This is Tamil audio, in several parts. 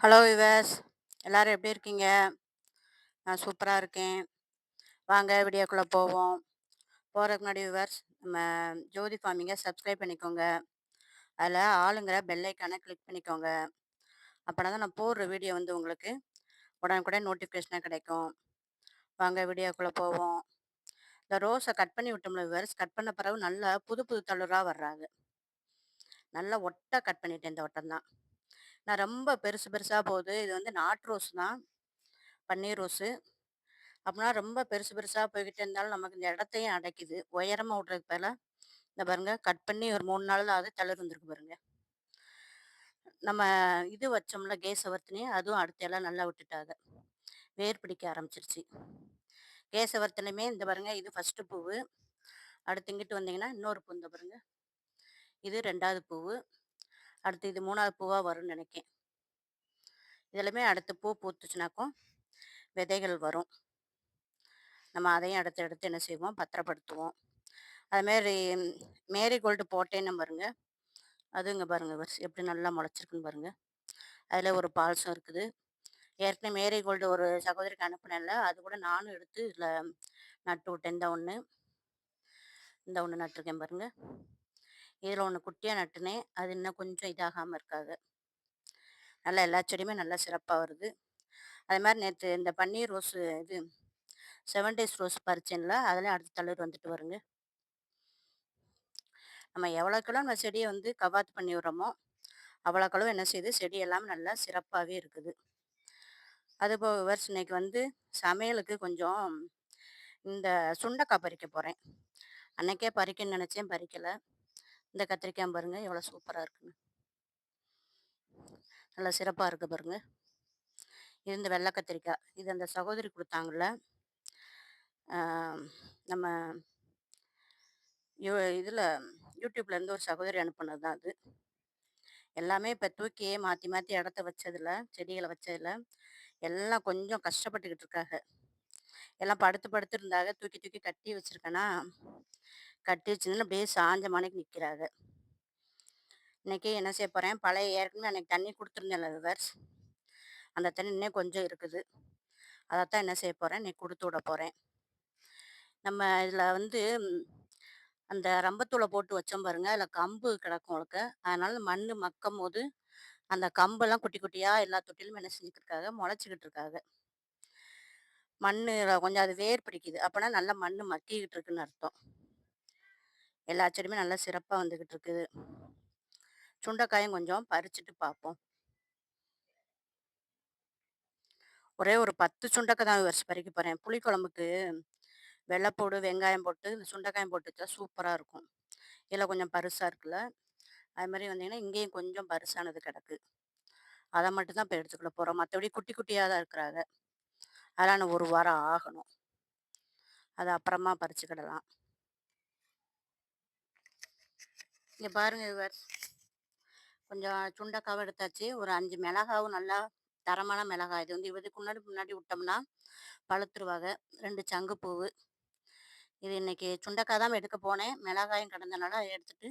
ஹலோ விவர்ஸ் எல்லோரும் எப்படி இருக்கீங்க? நான் சூப்பராக இருக்கேன். வாங்க வீடியோக்குள்ளே போவோம். போகிறதுக்கு முன்னாடி விவர்ஸ் நம்ம ஜோதி ஃபார்மிங்கை சப்ஸ்கிரைப் பண்ணிக்கோங்க. அதில் ஆளுங்கிற பெல்லைக்கான கிளிக் பண்ணிக்கோங்க. அப்படின்னா தான் நான் போடுற வீடியோ வந்து உங்களுக்கு உடனுக்குடன் நோட்டிஃபிகேஷனாக கிடைக்கும். வாங்க வீடியோக்குள்ளே போவோம். இந்த ரோஸை கட் பண்ணி விட்டோம்ல விவர்ஸ் கட் பண்ண பிறகு நல்லா புது புது தளுராக வர்றாங்க நல்லா ஒட்டை கட் பண்ணிட்டேன் இந்த ஒட்டம் தான். நான் ரொம்ப பெருசு பெருசாக போகுது இது வந்து நாட்டு ரோஸ் தான். பன்னீர் ரோஸு. அப்படின்னா ரொம்ப பெருசு பெருசாக போய்கிட்டே இருந்தாலும் நமக்கு இந்த இடத்தையும் அடைக்குது. உயரமாக விட்றதுக்கு பதிலாக இந்த பாருங்க கட் பண்ணி ஒரு மூணு நாள் அது தளர் வந்துருக்கு பாருங்க. நம்ம இது வச்சோம்ல கேசவர்த்தினி அதுவும் அடுத்த எல்லாம் நல்லா விட்டுட்டாங்க. வேர் பிடிக்க ஆரம்பிச்சிருச்சு. கேசவர்த்தனையுமே இந்த பாருங்க இது ஃபஸ்ட்டு பூவு. அடுத்து இங்கிட்டு வந்தீங்கன்னா இன்னொரு பூ இந்த பாருங்க. இது ரெண்டாவது பூவு. அடுத்து இது மூணாவது பூவாக வரும்னு நினைக்கேன். இதெல்லாமே அடுத்து பூ பூத்துச்சுனாக்கும் விதைகள் வரும். நம்ம அதையும் அடுத்து எடுத்து என்ன செய்வோம்? பத்திரப்படுத்துவோம். அதுமாரி மேரி கோல்டு போட்டேன்னு பாருங்க. அதுங்க பாருங்க எப்படி நல்லா முளைச்சிருக்குன்னு பாருங்க. அதில் ஒரு பால்ஸும் இருக்குது. ஏற்கனவே மேரி கோல்டு ஒரு சகோதரிக்கு அனுப்புனேன்ல அது கூட நானும் எடுத்து இதில் நட்டு விட்டேன். இந்த ஒன்று இந்த ஒன்று நட்டுருக்கேன் பாருங்கள் இதில் ஒன்று குட்டியாக நட்டுனேன் அது இன்னும் கொஞ்சம் இதாகாமல் இருக்காது. நல்லா எல்லா செடியுமே நல்லா சிறப்பாக வருது. அதே மாதிரி நேற்று இந்த பன்னீர் ரோஸு இது செவன் டேஸ் ரோஸ் பறிச்சேன்ல அதில் அடுத்த தளிர் வந்துட்டு வருங்க. நம்ம எவ்வளோக்கெல்லாம் நம்ம செடியை வந்து கவாத்து பண்ணி விடுறோமோ அவ்வளோக்களவு என்ன செய்யுது செடி எல்லாம் நல்லா சிறப்பாகவே இருக்குது. அதுபோக வருஷம் இன்னைக்கு வந்து சமையலுக்கு கொஞ்சம் இந்த சுண்டக்காய் பறிக்க போகிறேன் அன்னைக்கே பறிக்கன்னு நினச்சேன் பறிக்கலை. இந்த கத்திரிக்காய் பாருங்க எவ்வளோ சூப்பராக இருக்குங்க நல்லா சிறப்பாக இருக்குது பாருங்கள் இது இந்த வெள்ளை கத்திரிக்காய். இது அந்த சகோதரி கொடுத்தாங்கல்ல நம்ம யூ இதில் யூடியூப்லேருந்து ஒரு சகோதரி அனுப்புனது தான் அது. எல்லாமே இப்போ தூக்கியே மாற்றி மாற்றி இடத்த வச்சதில் செடிகளை வச்சதில் எல்லாம் கொஞ்சம் கஷ்டப்பட்டுக்கிட்டு இருக்காங்க. எல்லாம் படுத்து படுத்து இருந்தாங்க தூக்கி தூக்கி கட்டி வச்சுருக்கேன்னா கட்டி வச்சுருந்து அப்படியே சாஞ்ச மணிக்கு நிற்கிறாங்க இன்றைக்கி என்ன செய்ய போகிறேன் பழைய ஏற்கனவே அன்றைக்கி தண்ணி கொடுத்துருந்தேன் விவர்ஸ் அந்த தண்ணி இன்னும் கொஞ்சம் இருக்குது. அதைத்தான் என்ன செய்ய போகிறேன் இன்னைக்கு கொடுத்து விட போகிறேன் நம்ம இதில் வந்து அந்த ரம்பத்தூளை போட்டு வச்சோம் பாருங்க. அதில் கம்பு கிடக்கும் உங்களுக்கு. அதனால மண் மக்கும் போது அந்த கம்பெல்லாம் குட்டி குட்டியாக எல்லா தொட்டிலும் என்ன செஞ்சுக்கிட்டு முளைச்சிக்கிட்டு இருக்காங்க மண் கொஞ்சம் அது வேர் பிடிக்குது. அப்போனா நல்லா மண் மக்கிக்கிட்டு இருக்குன்னு அர்த்தம். எல்லா செடியுமே நல்லா சிறப்பாக வந்துக்கிட்டு இருக்குது சுண்டைக்காயும் கொஞ்சம் பறிச்சுட்டு பார்ப்போம் ஒரே ஒரு பத்து சுண்டைக்காய் தான் வரிசை பறிக்க போகிறேன் புளிக்குழம்புக்கு வெள்ளைப்பூடு வெங்காயம் போட்டு இந்த சுண்டைக்காயம் போட்டு வச்சா சூப்பராக இருக்கும். இதில் கொஞ்சம் பருசாக இருக்குல்ல அது மாதிரி வந்தீங்கன்னா இங்கேயும் கொஞ்சம் பருசானது கிடக்கு. அதை மட்டும்தான் இப்போ எடுத்துக்கிட போகிறோம் மற்றபடி குட்டி குட்டியாக தான் இருக்கிறாங்க. அதெல்லாம் ஒரு வாரம் ஆகணும். அதை அப்புறமா பறிச்சுக்கிடலாம். இங்கே பாருங்கள் இவர். கொஞ்சம் சுண்டக்காவும் எடுத்தாச்சு. ஒரு அஞ்சு மிளகாவும் நல்லா தரமான மிளகாய். இது வந்து இதுக்கு முன்னாடி முன்னாடி விட்டோம்னா பழுத்துருவாங்க ரெண்டு சங்குப்பூவு. இது இன்னைக்கு சுண்டக்காய் தான் எடுக்க போனேன். மிளகாயும் கிடந்தனால எடுத்துட்டு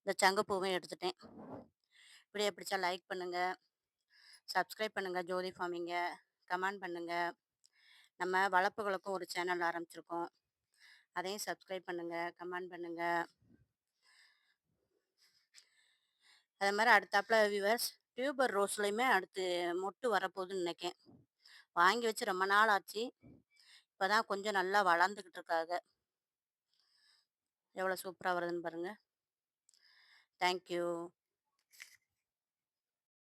இந்த சங்குப்பூவும் எடுத்துட்டேன். இப்படியே பிடிச்சா லைக் பண்ணுங்கள் சப்ஸ்கிரைப் பண்ணுங்கள் ஜோதி ஃபார்மிங்க. கமெண்ட் பண்ணுங்கள் நம்ம வளர்ப்புகளுக்கும் ஒரு சேனல் ஆரம்பிச்சிருக்கோம். அதையும் சப்ஸ்கிரைப் பண்ணுங்கள் கமெண்ட் பண்ணுங்கள் அது மாதிரி அடுத்தாப்புல வியூவர்ஸ் டியூபர் ரோஸ்லையுமே அடுத்து மொட்டு வரப்போகுதுன்னு நினைக்கேன். வாங்கி வச்சு ரொம்ப நாள் ஆச்சு. இப்போ தான் கொஞ்சம் நல்லா வளர்ந்துக்கிட்டு இருக்காங்க எவ்வளோ சூப்பராக வருதுன்னு பாருங்கள் தேங்க்யூ.